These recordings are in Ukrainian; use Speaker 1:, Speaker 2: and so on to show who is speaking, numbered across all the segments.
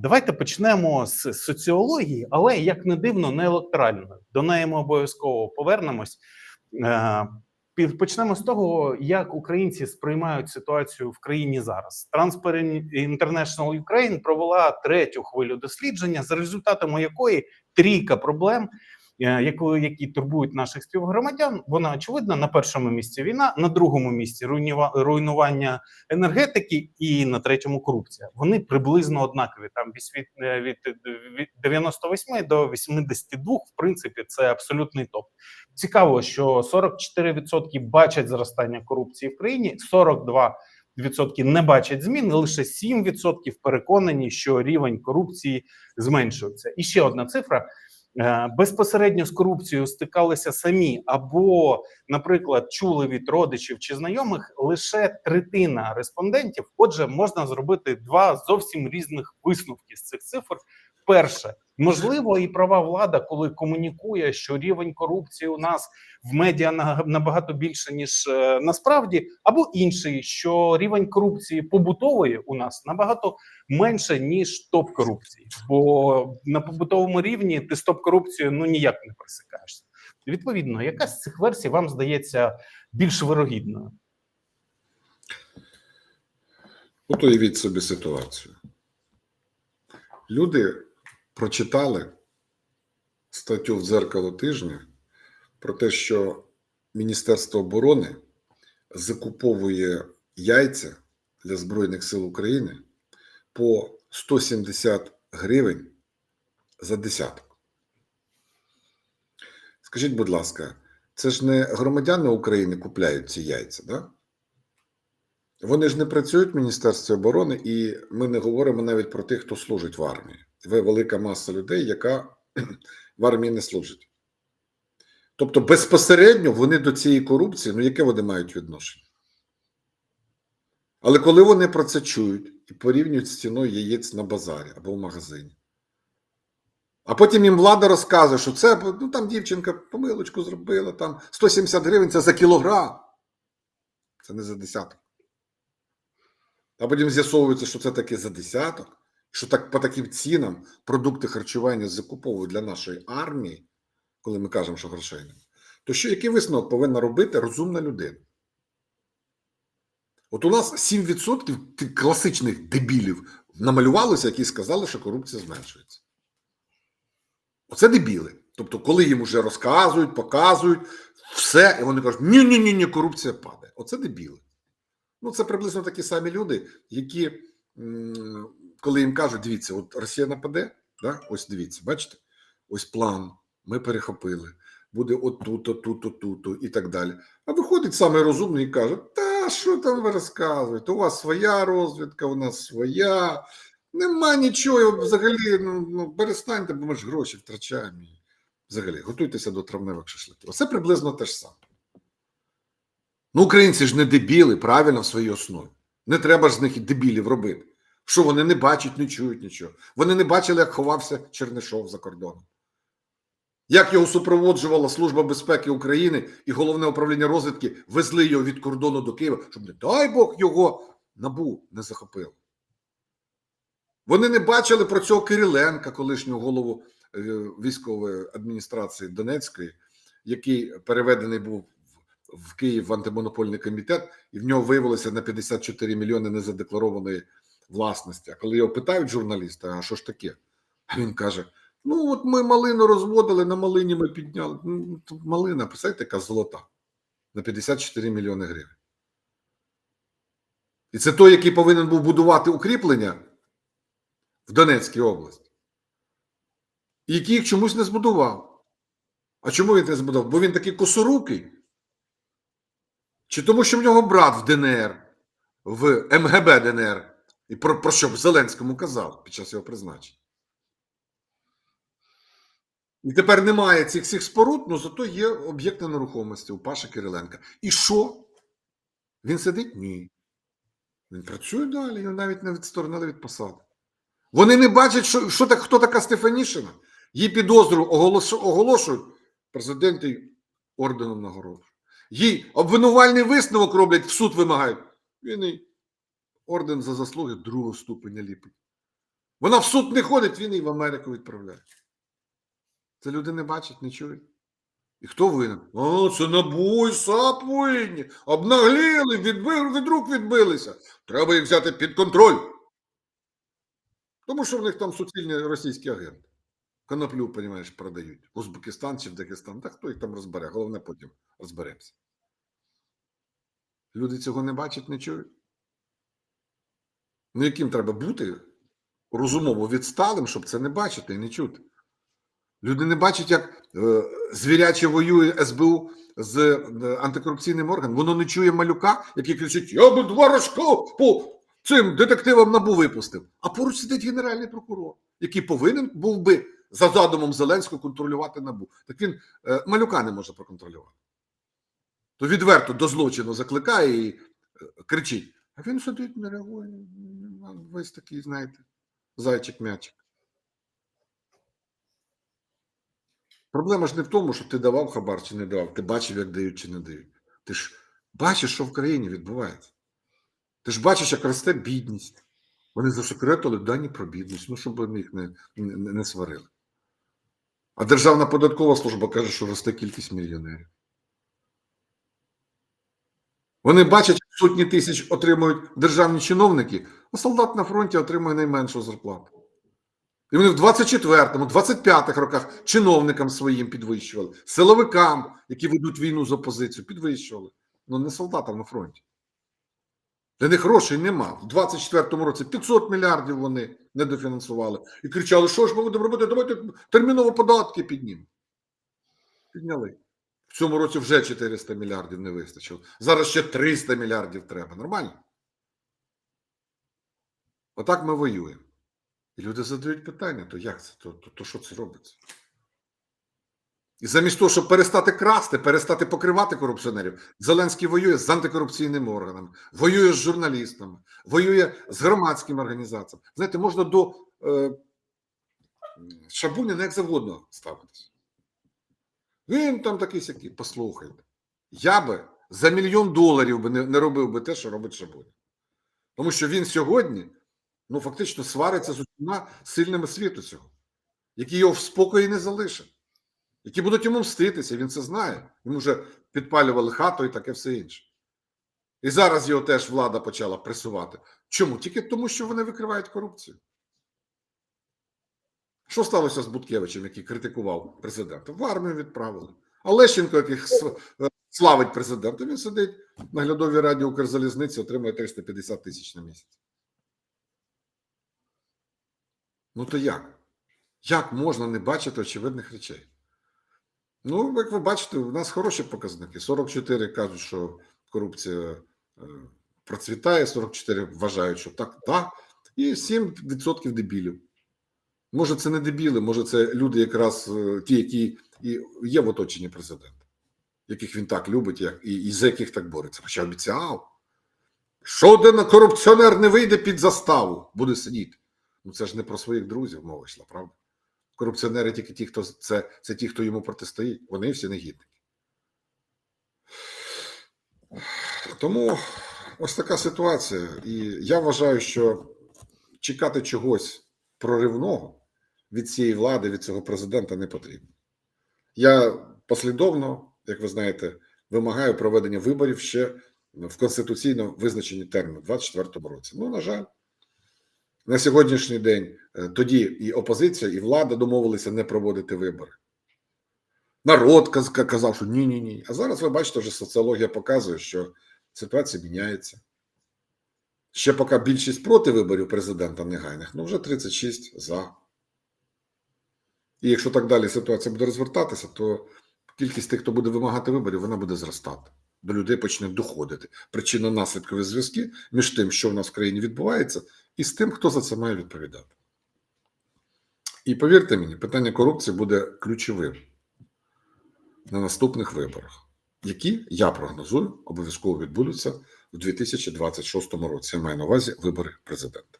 Speaker 1: Давайте почнемо з соціології, але як не дивно, не електоральної. До неї ми обов'язково повернемось. Е, Почнемо з того, як українці сприймають ситуацію в країні зараз. Transparent International Ukraine провела третю хвилю дослідження, за результатами якої трійка проблем, які турбують наших співгромадян, вона очевидна. На першому місці війна, на другому місці руйнува- руйнування енергетики і на третьому корупція. Вони приблизно однакові. Там від, від, е, від, від 98 до 82, в принципі, це абсолютний топ. Цікаво, що 44% бачать зростання корупції в країні, 42% не бачать змін, лише 7% переконані, що рівень корупції зменшується. І ще одна цифра. Е, Безпосередньо з корупцією стикалися самі або, наприклад, чули від родичів чи знайомих лише третина респондентів. Отже, можна зробити два зовсім різних висновки з цих цифр. Перше, можливо, і права влада, коли комунікує, що рівень корупції у нас в медіа набагато більше ніж е, насправді, або інший, що рівень корупції побутової у нас набагато менше ніж топ корупції, бо на побутовому рівні ти з топ корупцією ну ніяк не присикаєшся. Відповідно, яка з цих версій вам здається більш вирогідною?
Speaker 2: От уявіть собі ситуацію. Люди прочитали статтю в дзеркало тижня про те, що Міністерство оборони закуповує яйця для Збройних сил України по 170 гривень за десяток. Скажіть, будь ласка, це ж не громадяни України купляють ці яйця, да? Вони ж не працюють в Міністерстві оборони, і ми не говоримо навіть про тих, хто служить в армії. Велика маса людей, яка в армії не служить. Тобто, безпосередньо вони до цієї корупції, ну яке вони мають відношення? Але коли вони про це чують і порівнюють з ціною яєць на базарі або в магазині, а потім їм влада розказує, що це ну там дівчинка помилочку зробила, там 170 гривень це за кілограм. Це не за десяток. А потім з'ясовується, що це таке за десяток, що так по таким цінам продукти харчування закуповують для нашої армії, коли ми кажемо, що грошей немає. То що який висновок повинна робити розумна людина? От у нас 7% тих класичних дебілів намалювалося, які сказали, що корупція зменшується. Оце дебіли. Тобто, коли їм вже розказують, показують все, і вони кажуть: ні, ні, ні, ні, корупція падає. Оце дебіли. Ну, це приблизно такі самі люди, які, коли їм кажуть, дивіться, от Росія нападе, да? ось дивіться, бачите, ось план, ми перехопили, буде отут, отут, отут, і так далі. А виходить саме розумний і каже: Та що там ви розказуєте? У вас своя розвідка, у нас своя. Нема нічого, взагалі, ну, ну перестаньте, бо ми ж гроші втрачаємо. Взагалі, готуйтеся до травневих шашликів. Оце приблизно те ж саме. Ну, українці ж не дебіли, правильно в своїй основі. Не треба ж з них і дебілів робити. Що вони не бачать, не чують нічого. Вони не бачили, як ховався Чернишов за кордоном. Як його супроводжувала Служба безпеки України і головне управління розвідки везли його від кордону до Києва, щоб, не дай Бог, його набу не захопило. Вони не бачили про цього Кириленка, колишнього голову е, військової адміністрації Донецької, який переведений був в- Київ в антимонопольний комітет, і в нього виявилося на 54 мільйони незадекларованої власності. А коли його питають журналісти, а що ж таке? Він каже: Ну, от ми малину розводили, на малині ми підняли. Ну, малина, представляєте, яка золота на 54 мільйони гривень. І це той, який повинен був будувати укріплення в Донецькій області, і який їх чомусь не збудував. А чому він не збудував? Бо він такий косорукий. Чи тому, що в нього брат в ДНР, в МГБ ДНР, і про, про що Зеленському казав під час його призначення? І тепер немає цих всіх споруд, але зато є об'єкти нерухомості у Паші Кириленка. І що? Він сидить? Ні. Він працює далі, його навіть не відсторонили від посади. Вони не бачать, що, що так, хто така Стефанішина. Їй підозру оголош, оголошують президенти орденом нагороду. Їй обвинувальний висновок роблять, в суд вимагають. Він і орден за заслуги другого ступеня ліпить. Вона в суд не ходить, він її в Америку відправляє. Це люди не бачать, не чують. І хто винен? О, це набу і САП винні. Обнагліли, відбив, від рук відбилися. Треба їх взяти під контроль. Тому що в них там суцільні російські агенти. Коноплю, розумієш, продають. Узбекистан чи в Дагестан. Та хто їх там розбере? Головне потім розберемося. Люди цього не бачать, не чують. Ну, яким треба бути розумово відсталим, щоб це не бачити і не чути. Люди не бачать, як е, звіряче воює СБУ з е, антикорупційним органом. Воно не чує малюка, який кричить: Я би два рожка по цим детективам набу випустив. А поруч сидить генеральний прокурор, який повинен був би за задумом Зеленського контролювати набу. Так він е, малюка не може проконтролювати. То відверто до злочину закликає і кричить. А він сидить, не реагує. Весь такий, знаєте, зайчик-мячик. Проблема ж не в тому, що ти давав хабар чи не давав, ти бачив, як дають чи не дають. Ти ж бачиш, що в країні відбувається. Ти ж бачиш, як росте бідність. Вони засекретили дані про бідність, ну, щоб вони їх не, не, не сварили. А Державна податкова служба каже, що росте кількість мільйонерів. Вони бачать, як сотні тисяч отримують державні чиновники, а солдат на фронті отримує найменшу зарплату. І вони в 24-му, 25-х роках чиновникам своїм підвищували, силовикам, які ведуть війну з опозицією, підвищували. Ну не солдатам на фронті. Для них грошей нема. В 24-му році 500 мільярдів вони не дофінансували. І кричали, що ж ми будемо робити? Давайте терміново податки піднімемо. Підняли. В цьому році вже 400 мільярдів не вистачило. Зараз ще 300 мільярдів треба. Нормально? Отак ми воюємо. І люди задають питання: то як це? То, то, то що це робиться? І замість того, щоб перестати красти, перестати покривати корупціонерів, Зеленський воює з антикорупційними органами, воює з журналістами, воює з громадськими організаціями. Знаєте, можна до е, Шабуніна як завгодно ставитись. Він там такий сякий, послухайте. Я би за мільйон доларів би не, робив би те, що робить Шабунін. Тому що він сьогодні ну, фактично свариться з усіма сильними світу цього, які його в спокої не залишать, які будуть йому мститися, він це знає. Йому вже підпалювали хату і таке все інше. І зараз його теж влада почала пресувати. Чому? Тільки тому, що вони викривають корупцію. Що сталося з Буткевичем, який критикував президента? В армію відправили. А Лещенко, який е, славить президента, він сидить в наглядовій раді Укрзалізниці, отримує 350 тисяч на місяць. Ну то як? Як можна не бачити очевидних речей? Ну, як ви бачите, у нас хороші показники. 44 кажуть, що корупція е, процвітає, 44 вважають, що так, так, і 7% дебілів. Може, це не дебіли, може, це люди, якраз е, ті, які і є в оточенні президента, яких він так любить, як, і, і за яких так бореться. Хоча обіцяв, що один корупціонер не вийде під заставу, буде сидіти. Ну це ж не про своїх друзів мова йшла, правда? Корупціонери тільки ті, хто це, це ті, хто йому протистоїть. Вони всі негідники. Тому ось така ситуація. І я вважаю, що чекати чогось проривного від цієї влади, від цього президента не потрібно. Я послідовно, як ви знаєте, вимагаю проведення виборів ще в конституційно визначені терміни у 2024 році. Ну, на жаль, на сьогоднішній день е, тоді і опозиція, і влада домовилися не проводити вибори. Народ казав, що ні, ні, ні. А зараз ви бачите, вже соціологія показує, що ситуація міняється. Ще поки більшість проти виборів президента негайних, ну вже 36 за. І якщо так далі ситуація буде розвертатися, то кількість тих, хто буде вимагати виборів, вона буде зростати. До людей почне доходити причинно-наслідкові зв'язки між тим, що в нас в країні відбувається, і з тим, хто за це має відповідати. І повірте мені, питання корупції буде ключовим на наступних виборах, які я прогнозую, обов'язково відбудуться у 2026 році. Я маю на увазі вибори президента.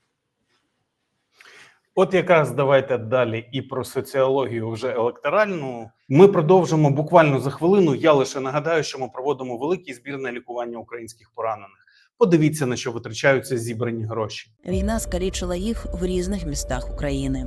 Speaker 1: От якраз давайте далі і про соціологію вже електоральну. Ми продовжимо буквально за хвилину. Я лише нагадаю, що ми проводимо великий збір на лікування українських поранених. Подивіться на що витрачаються зібрані гроші.
Speaker 3: Війна скалічила їх в різних містах України.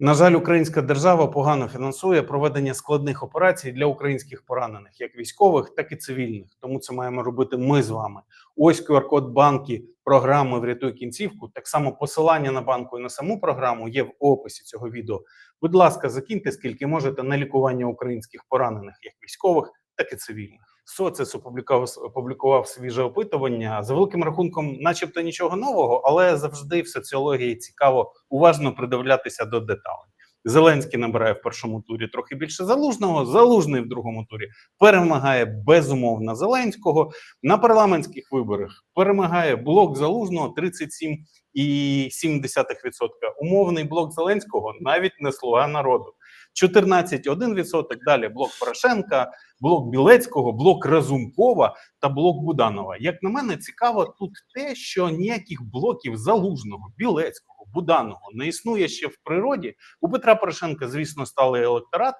Speaker 1: На жаль, українська держава погано фінансує проведення складних операцій для українських поранених, як військових, так і цивільних. Тому це маємо робити ми з вами. Ось QR-код банки програми Врятуй кінцівку. Так само посилання на банку і на саму програму є в описі цього відео. Будь ласка, закиньте скільки можете на лікування українських поранених, як військових, так і цивільних. Соцес опублікував, опублікував свіже опитування за великим рахунком, начебто нічого нового, але завжди в соціології цікаво уважно придивлятися до деталей. Зеленський набирає в першому турі трохи більше залужного. Залужний в другому турі перемагає безумовно Зеленського. На парламентських виборах перемагає блок залужного 37,7%. Умовний блок Зеленського навіть не слуга народу. 14,1%. Далі блок Порошенка, блок Білецького, блок Разумкова та блок Буданова. Як на мене, цікаво тут те, що ніяких блоків залужного, Білецького, Буданого не існує ще в природі. У Петра Порошенка, звісно, сталий електорат,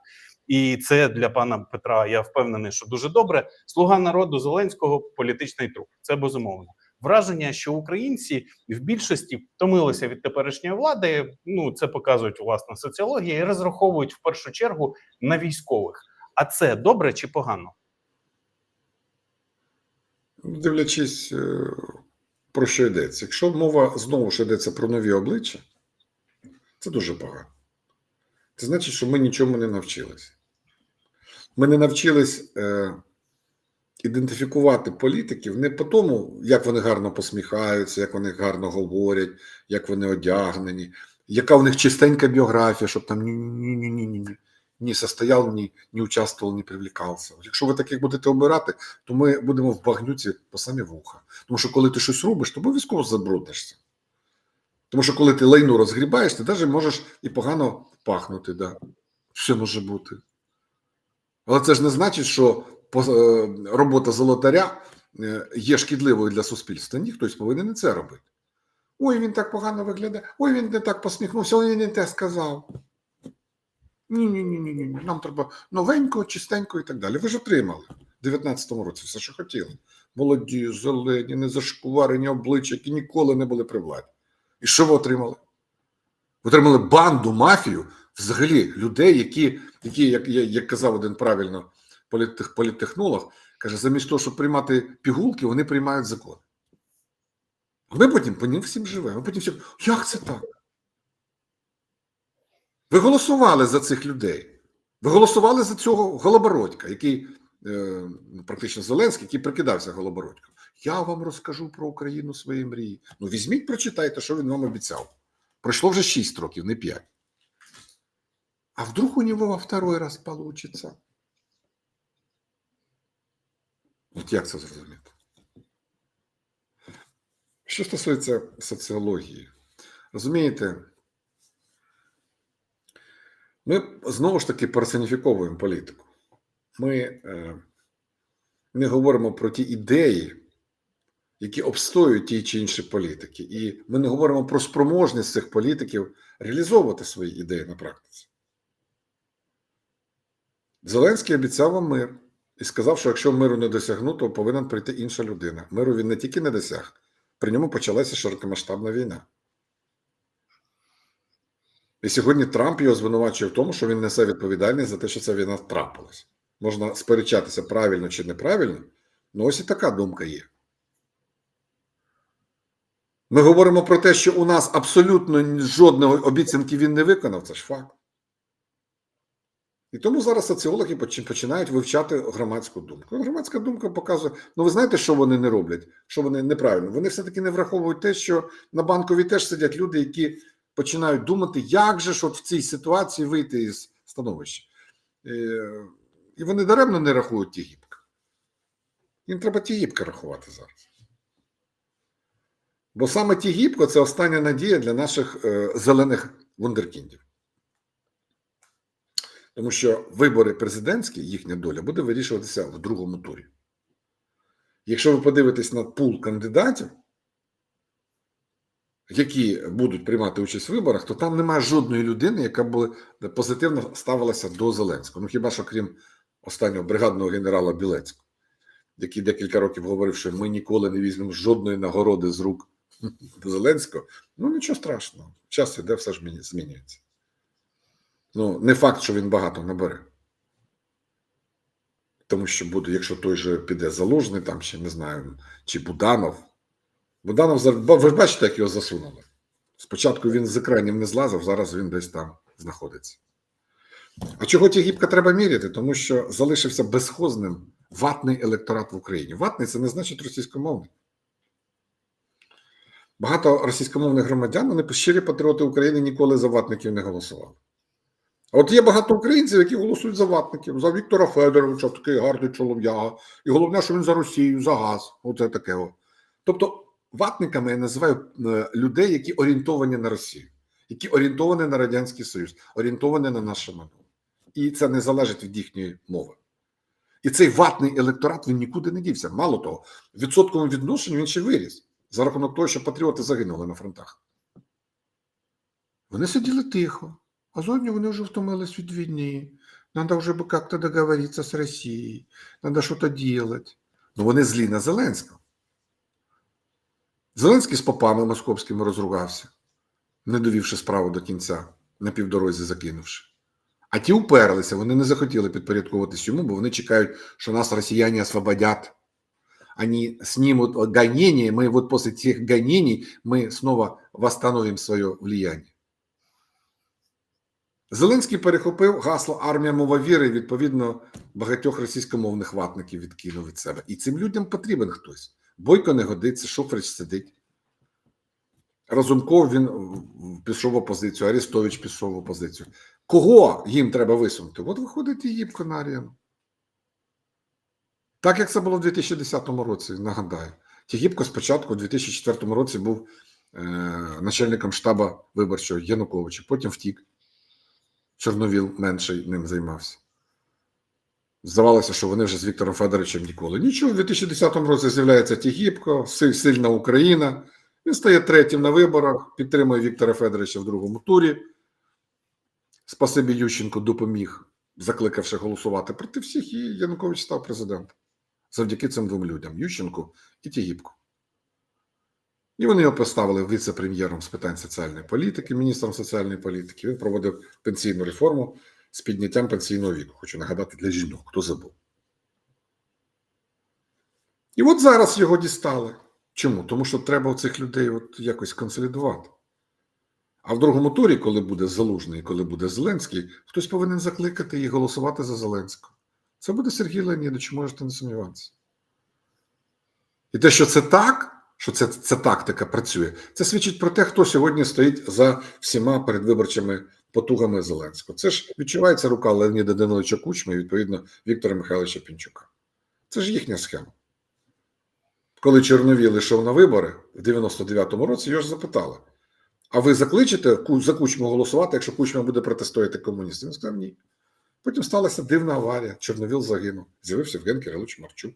Speaker 1: і це для пана Петра. Я впевнений, що дуже добре. Слуга народу Зеленського політичний труп. Це безумовно. Враження, що українці в більшості втомилися від теперішньої влади. Ну це показують власне соціологія і розраховують в першу чергу на військових. А це добре чи погано?
Speaker 2: Дивлячись, е, про що йдеться. Якщо мова знову ж йдеться про нові обличчя, це дуже погано. Це значить, що ми нічому не навчилися. Ми не навчились е, ідентифікувати політиків не по тому, як вони гарно посміхаються, як вони гарно говорять, як вони одягнені, яка в них чистенька біографія, щоб там ні-ні-ні-ні-ні не состояв, ні, не участвував, не привлікався. Якщо ви таких будете обирати, то ми будемо в багнюці по самі вуха. Тому що коли ти щось робиш, то обов'язково забруднишся. Тому що коли ти лайну розгрібаєш, ти навіть можеш і погано пахнути. Да. Все може бути. Але це ж не значить, що робота золотаря е, є шкідливою для суспільства. Ні, хтось повинен і це робити. Ой, він так погано виглядає, ой, він не так посміхнувся, ой, він не те сказав. Ні, ні. Нам треба новенького, чистенького і так далі. Ви ж отримали в 19-му році все, що хотіли. Молоді, зелені, незашкварені обличчя, які ніколи не були при владі. І що ви отримали? Отримали банду, мафію, взагалі людей, які, які як, як, як казав один правильно політтех, політтехнолог, каже, замість того, щоб приймати пігулки, вони приймають закон. Ми потім по ним всім живемо. Потім всі, як це так? Ви голосували за цих людей. Ви голосували за цього Голобородька, який е, практично Зеленський, який прикидався Голобородьком. Я вам розкажу про Україну свої мрії. Ну, візьміть, прочитайте, що він вам обіцяв. Пройшло вже 6 років, не 5. А вдруг у нього во второй раз получится? От як це зрозуміти? Що стосується соціології, розумієте, ми знову ж таки персоніфіковуємо політику. Ми е, не говоримо про ті ідеї, які обстоюють ті чи інші політики. І ми не говоримо про спроможність цих політиків реалізовувати свої ідеї на практиці. Зеленський обіцяв вам мир і сказав, що якщо миру не досягну, то повинен прийти інша людина. Миру він не тільки не досяг, при ньому почалася широкомасштабна війна. І сьогодні Трамп його звинувачує в тому, що він несе відповідальність за те, що ця війна трапилась. Можна сперечатися правильно чи неправильно, але ось і така думка є. Ми говоримо про те, що у нас абсолютно жодної обіцянки він не виконав, це ж факт. І тому зараз соціологи починають вивчати громадську думку. Громадська думка показує: ну ви знаєте, що вони не роблять, що вони неправильно. Вони все-таки не враховують те, що на банковій теж сидять люди, які починають думати, як же ж от в цій ситуації вийти із становища. Е, І вони даремно не рахують ті гібки. Їм треба ті гібки рахувати зараз. Бо саме ті гібко це остання надія для наших е, зелених вундеркіндів. Тому що вибори президентські, їхня доля буде вирішуватися в другому турі. Якщо ви подивитесь на пул кандидатів, які будуть приймати участь в виборах, то там немає жодної людини, яка б позитивно ставилася до Зеленського. Ну хіба що крім останнього бригадного генерала Білецького, який декілька років говорив, що ми ніколи не візьмемо жодної нагороди з рук Зеленського. Ну нічого страшного. Час іде, все ж змінюється. Ну, не факт, що він багато набере. Тому що буде, якщо той же піде залужний, там ще не знаю, чи Буданов. Буданов, ви бачите, як його засунули. Спочатку він з екранів не злазив, зараз він десь там знаходиться. А чого ті гібка треба міряти? Тому що залишився безхозним ватний електорат в Україні. Ватний це не значить російськомовний. Багато російськомовних громадян, вони щирі патріоти України ніколи за ватників не голосували. От є багато українців, які голосують за ватників, за Віктора Федоровича, такий гарний чолов'яга. І головне, що він за Росію, за газ. Оце таке. Тобто, ватниками я називаю е, людей, які орієнтовані на Росію, які орієнтовані на Радянський Союз, орієнтовані на наше минуле. І це не залежить від їхньої мови. І цей ватний електорат він нікуди не дівся. Мало того, в відсотковому відношенні він ще виріс за рахунок того, що патріоти загинули на фронтах. Вони сиділи тихо, а зовні вони вже втомились від війни. Надо вже би як-то договоритися з Росією, надо щось робити. Ну вони злі на Зеленського. Зеленський з попами московськими розругався, не довівши справу до кінця, на півдорозі закинувши. А ті уперлися, вони не захотіли підпорядковуватись йому, бо вони чекають, що нас росіяни освободять. Они снимут гонения, мы вот после тех гонений мы снова восстановим свое влияние. Зеленський перехопив гасло армія мова віри, і, відповідно, багатьох російськомовних ватників відкинув від себе. І цим людям потрібен хтось. Бойко не годиться, Шуфрич сидить. Разумков він пішов в опозицію, Арестович пішов в опозицію. Кого їм треба висунути? От виходить і Їбко на. Так як це було в 2010 році, нагадаю. Тігіпко спочатку у 2004 році був е, начальником штабу виборчого Януковича, потім втік. Чорновіл менший ним займався. Здавалося, що вони вже з Віктором Федоровичем ніколи. Нічого, у 2010 році з'являється Тігіпко, сильна Україна. Він стає третім на виборах, підтримує Віктора Федоровича в другому турі. Спасибі Ющенко допоміг, закликавши голосувати проти всіх, і Янукович став президентом. Завдяки цим двом людям Ющенку і Тігіпку. І вони його поставили віце-прем'єром з питань соціальної політики, міністром соціальної політики. Він проводив пенсійну реформу з підняттям пенсійного віку. Хочу нагадати для жінок, хто забув. І от зараз його дістали. Чому? Тому що треба цих людей от якось консолідувати. А в другому турі, коли буде Залужний, коли буде Зеленський, хтось повинен закликати і голосувати за Зеленського. Це буде Сергій Леонідович, можете не сумніватися. І те, що це так, що це, ця тактика працює, це свідчить про те, хто сьогодні стоїть за всіма передвиборчими потугами Зеленського. Це ж відчувається рука Леоніда Даниловича Кучма і, відповідно, Віктора Михайловича Пінчука. Це ж їхня схема. Коли Чорновіл йшов на вибори в 99-му році, його ж запитали: а ви закличете за Кучму голосувати, якщо Кучма буде протистояти комуністам? Він сказав ні. Потім сталася дивна аварія. Чорновіл загинув. З'явився Євген Кирилович Марчук,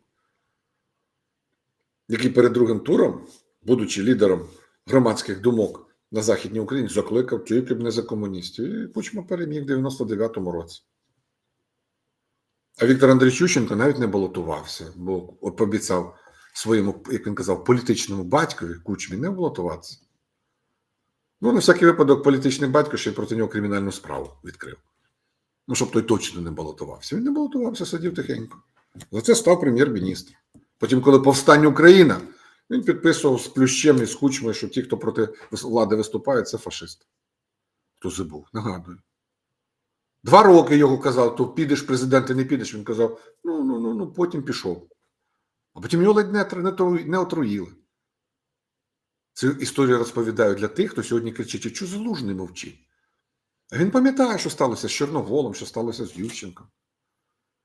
Speaker 2: який перед другим туром, будучи лідером громадських думок на Західній Україні, закликав тільки б не за комуністів. І Кучма переміг в 99-му році. А Віктор Андрійович Ющенко навіть не балотувався, бо пообіцяв своєму, як він казав, політичному батькові Кучмі не балотуватися. Ну, на всякий випадок, політичний батько ще й проти нього кримінальну справу відкрив. Ну, щоб той точно не балотувався. Він не балотувався, сидів тихенько. За це став прем'єр-міністр. Потім, коли повстання Україна, Він підписував з плющем і з кучмою, що ті, хто проти влади виступають, це фашисти. Хто забув, нагадую. Два роки його казав, то підеш президент і не підеш. Він казав: ну, ну, ну, ну, потім пішов. А потім його ледь не, не, отруїли. Цю історію розповідаю для тих, хто сьогодні кричить, що залужний мовчить. А він пам'ятає, що сталося з Чорноволом, що сталося з Ющенком.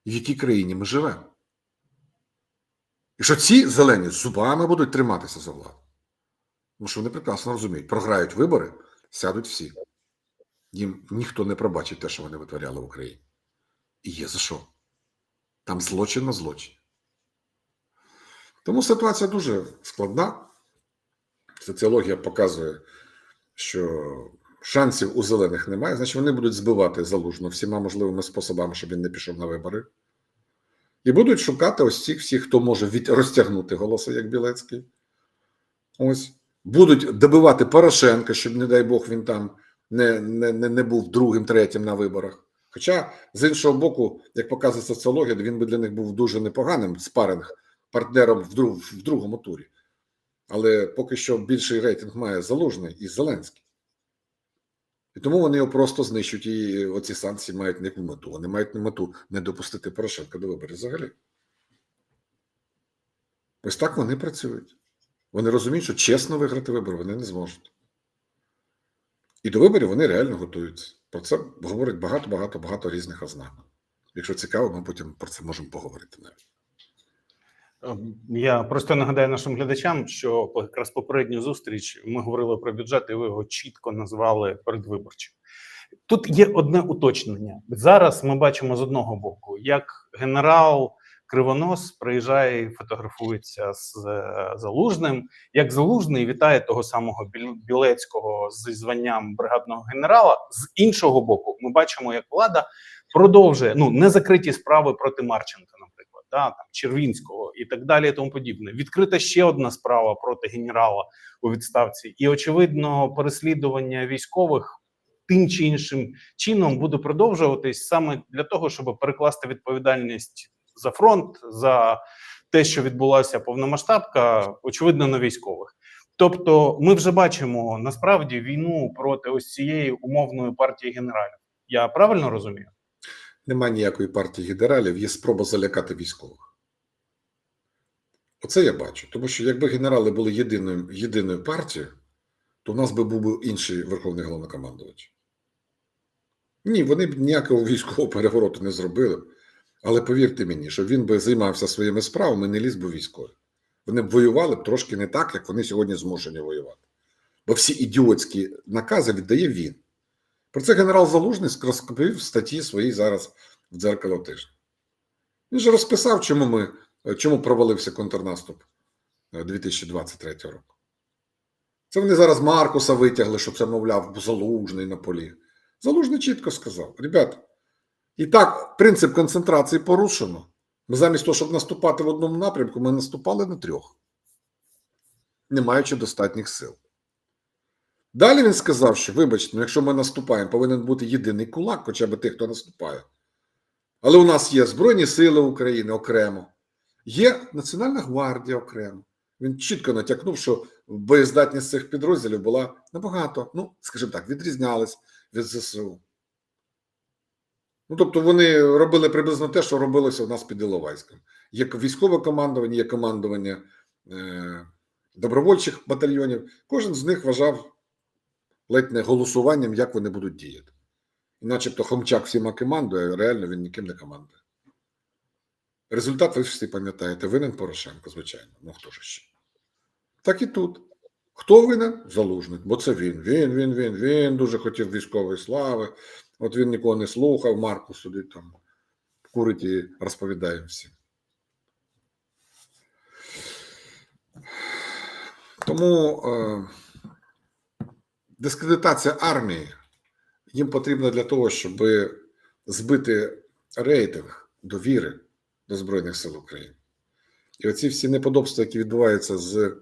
Speaker 2: В якій країні ми живемо. І що ці зелені зубами будуть триматися за владу. Тому що вони прекрасно розуміють, програють вибори, сядуть всі. Їм ніхто не пробачить те, що вони витворяли в Україні. І є за що. Там злочин на злочин. Тому ситуація дуже складна. Соціологія показує, що шансів у зелених немає, значить вони будуть збивати залужно всіма можливими способами, щоб він не пішов на вибори. І будуть шукати ось цих всіх, хто може від... розтягнути голоси, як Білецький. Ось. Будуть добивати Порошенка, щоб, не дай Бог, він там не, не, не, не був другим, третім на виборах. Хоча, з іншого боку, як показує соціологія, він би для них був дуже непоганим спаринг партнером в, друг, в другому турі. Але поки що більший рейтинг має Залужний і Зеленський. І тому вони його просто знищують, і оці санкції мають не мету. Вони мають на мету не допустити Порошенка до виборів взагалі. Ось так вони працюють. Вони розуміють, що чесно виграти вибори вони не зможуть. І до виборів вони реально готуються. Про це говорять багато, багато, багато різних ознак. Якщо цікаво, ми потім про це можемо поговорити навіть.
Speaker 1: Ем, Я просто нагадаю нашим глядачам, що якраз попередню зустріч ми говорили про бюджет, і ви його чітко назвали передвиборчим. Тут є одне уточнення. Зараз ми бачимо з одного боку, як генерал Кривонос приїжджає і фотографується з е, залужним, як залужний вітає того самого Біл- Білецького зі званням бригадного генерала. З іншого боку, ми бачимо, як влада продовжує ну незакриті справи проти Марченка, да, там Червінського і так далі, і тому подібне. Відкрита ще одна справа проти генерала у відставці, і очевидно, переслідування військових тим чи іншим чином буде продовжуватись саме для того, щоб перекласти відповідальність за фронт, за те, що відбулася повномасштабка, очевидно, на військових. Тобто, ми вже бачимо насправді війну проти ось цієї умовної партії генералів. Я правильно розумію?
Speaker 2: Нема ніякої партії генералів, є спроба залякати військових. Оце я бачу. Тому що якби генерали були єдиною, єдиною партією, то в нас би був інший верховний головнокомандувач. Ні, вони б ніякого військового перевороту не зробили. Але повірте мені, що він би займався своїми справами, не ліз би військові. Вони б воювали б трошки не так, як вони сьогодні змушені воювати. Бо всі ідіотські накази віддає він. Про це генерал Залужний розповів в статті своїй зараз в дзеркало тижня. Він же розписав, чому ми чому провалився контрнаступ е, 2023 року. Це вони зараз Маркуса витягли, що це, мовляв, залужний на полі. Залужний чітко сказав: ребята, і так принцип концентрації порушено. Ми замість того, щоб наступати в одному напрямку, ми наступали на трьох, не маючи достатніх сил. Далі він сказав, що, вибачте, ну, якщо ми наступаємо, повинен бути єдиний кулак, хоча б тих, хто наступає. Але у нас є Збройні Сили України окремо, є Національна гвардія окремо. Він чітко натякнув, що боєздатність цих підрозділів була набагато, ну, скажімо так, відрізнялась від ЗСУ. Ну, тобто вони робили приблизно те, що робилося у нас під Іловайськом. Є військове командування, є командування е, добровольчих батальйонів. Кожен з них вважав ледь не голосуванням, як вони будуть діяти. І начебто Хомчак всіма командує, а реально він ніким не командує. Результат ви всі пам'ятаєте, винен Порошенко, звичайно. Ну хто ж ще? Так і тут. Хто винен? Залужник, бо це він. Він, він, він, він дуже хотів військової слави. От він нікого не слухав, Марку сюди там курить і розповідає всім. Тому е, дискредитація армії їм потрібна для того, щоб збити рейтинг довіри до Збройних сил України. І оці всі неподобства, які відбуваються з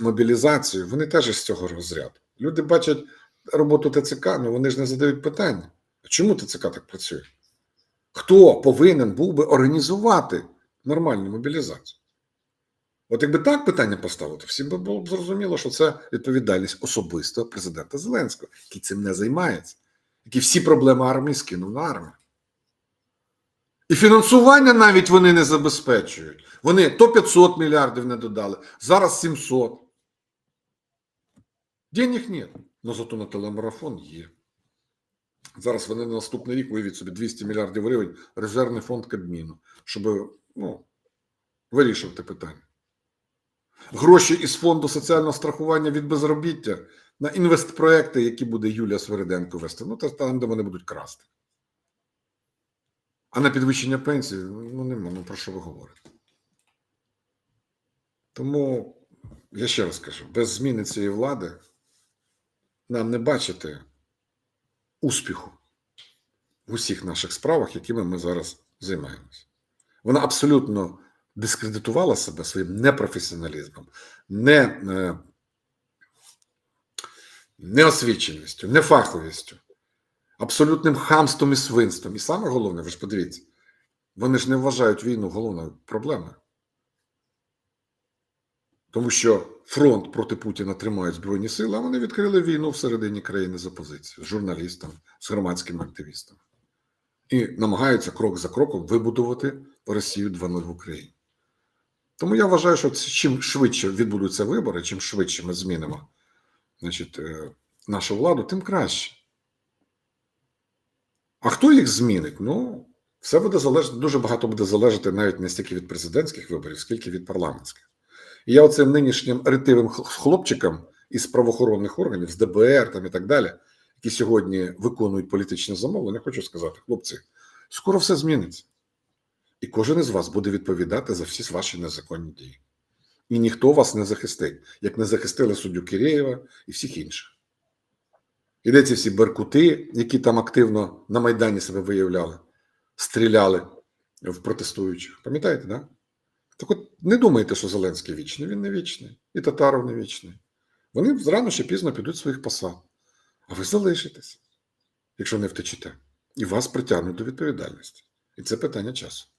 Speaker 2: мобілізацією, вони теж з цього розряду. Люди бачать роботу ТЦК, ну вони ж не задають питання. Чому ТЦК так працює? Хто повинен був би організувати нормальну мобілізацію? От якби так питання поставити, всім би було б зрозуміло, що це відповідальність особисто президента Зеленського, який цим не займається, який всі проблеми армії скинув на армію. І фінансування навіть вони не забезпечують. Вони то 500 мільярдів не додали, зараз 700. Денег нет, але зато на телемарафон є. Зараз вони на наступний рік вивіть собі 200 мільярдів гривень резервний фонд Кабміну, щоб ну, вирішувати питання. Гроші із фонду соціального страхування від безробіття на інвестпроекти, які буде Юлія Свериденко вести. Ну, там, де вони будуть красти. А на підвищення пенсії, ну нема, ну про що ви говорите? Тому я ще раз кажу: без зміни цієї влади нам не бачити успіху в усіх наших справах, якими ми зараз займаємося. Вона абсолютно дискредитувала себе своїм непрофесіоналізмом, не, е, неосвіченістю, нефаховістю, абсолютним хамством і свинством. І саме головне, ви ж подивіться, вони ж не вважають війну головною проблемою. Тому що фронт проти Путіна тримають Збройні Сили, а вони відкрили війну всередині країни з опозицією, з журналістами, з громадськими активістами. І намагаються крок за кроком вибудувати Росію 2.0 в Україні. Тому я вважаю, що чим швидше відбудуться вибори, чим швидше ми змінимо значить, е, нашу владу, тим краще. А хто їх змінить? Ну, все буде залежати, дуже багато буде залежати навіть не стільки від президентських виборів, скільки від парламентських. І я оцим нинішнім ретивим хлопчикам із правоохоронних органів, з ДБР там і так далі, які сьогодні виконують політичне замовлення, хочу сказати, хлопці, скоро все зміниться. І кожен із вас буде відповідати за всі ваші незаконні дії. І ніхто вас не захистить, як не захистили суддю Кирєєва і всіх інших. І де ці всі беркути, які там активно на Майдані себе виявляли, стріляли в протестуючих. Пам'ятаєте, да? Так от не думайте, що Зеленський вічний, він не вічний, і Татаров не вічний. Вони зрано чи пізно підуть своїх посад. А ви залишитесь, якщо не втечете. І вас притягнуть до відповідальності. І це питання часу.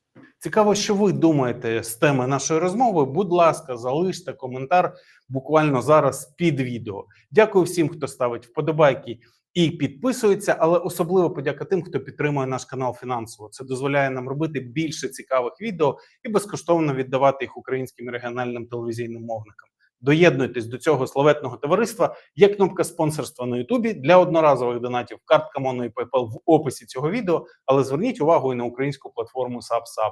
Speaker 1: Цікаво, що ви думаєте з теми нашої розмови. Будь ласка, залиште коментар буквально зараз під відео. Дякую всім, хто ставить вподобайки і підписується, але особливо подяка тим, хто підтримує наш канал фінансово. Це дозволяє нам робити більше цікавих відео і безкоштовно віддавати їх українським регіональним телевізійним мовникам. Доєднуйтесь до цього славетного товариства. Є кнопка спонсорства на Ютубі для одноразових донатів. Картка Моно і PayPal в описі цього відео. Але зверніть увагу і на українську платформу SubSub.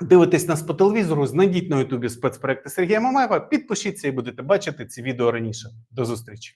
Speaker 1: Дивитесь нас по телевізору, знайдіть на Ютубі спецпроекти Сергія Мамаєва, підпишіться і будете бачити ці відео раніше. До зустрічі!